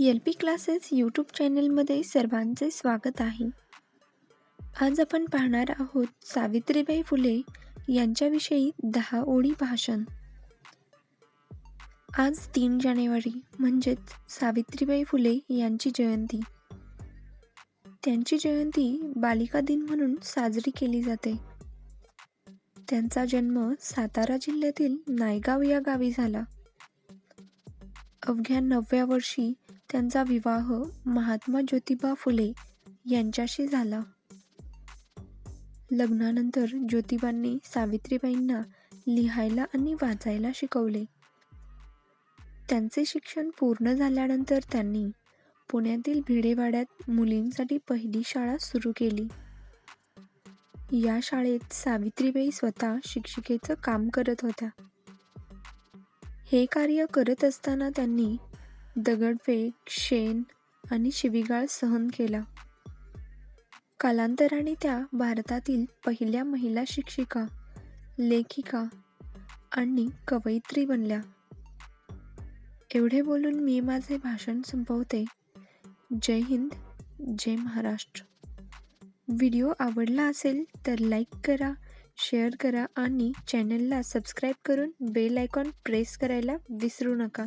L P classes YouTube चॅनलमध्ये सर्वांचे स्वागत आहे. आज आपण पाहणार आहोत सावित्रीबाई फुले यांच्याविषयी दहा ओळी भाषण. आज तीन जानेवारी म्हणजेच सावित्रीबाई फुले यांची जयंती. त्यांची जयंती बालिका दिन म्हणून साजरी केली जाते. त्यांचा जन्म सातारा जिल्ह्यातील नायगाव या गावी झाला. अवघ्या नवव्या वर्षी त्यांचा विवाह महात्मा ज्योतिबा फुले यांच्याशी झाला. लग्नानंतर ज्योतिबांनी सावित्रीबाईंना लिहायला आणि वाचायला शिकवले. त्यांचे शिक्षण पूर्ण झाल्यानंतर त्यांनी पुण्यातील भिडेवाड्यात मुलींसाठी पहिली शाळा सुरू केली. या शाळेत सावित्रीबाई स्वतः शिक्षिकेचं काम करत होत्या. हे कार्य करत असताना त्यांनी दगडफेक शेण आणि शिवीगाळ सहन केला. कालांतराने त्या भारतातील पहिल्या महिला शिक्षिका लेखिका आणि कवयित्री बनल्या. एवढे बोलून मी माझे भाषण संपवते. जय हिंद जय महाराष्ट्र. व्हिडिओ आवडला असेल तर लाईक करा शेअर करा आणि चॅनलला सबस्क्राईब करून बेल आयकॉन प्रेस करायला विसरू नका.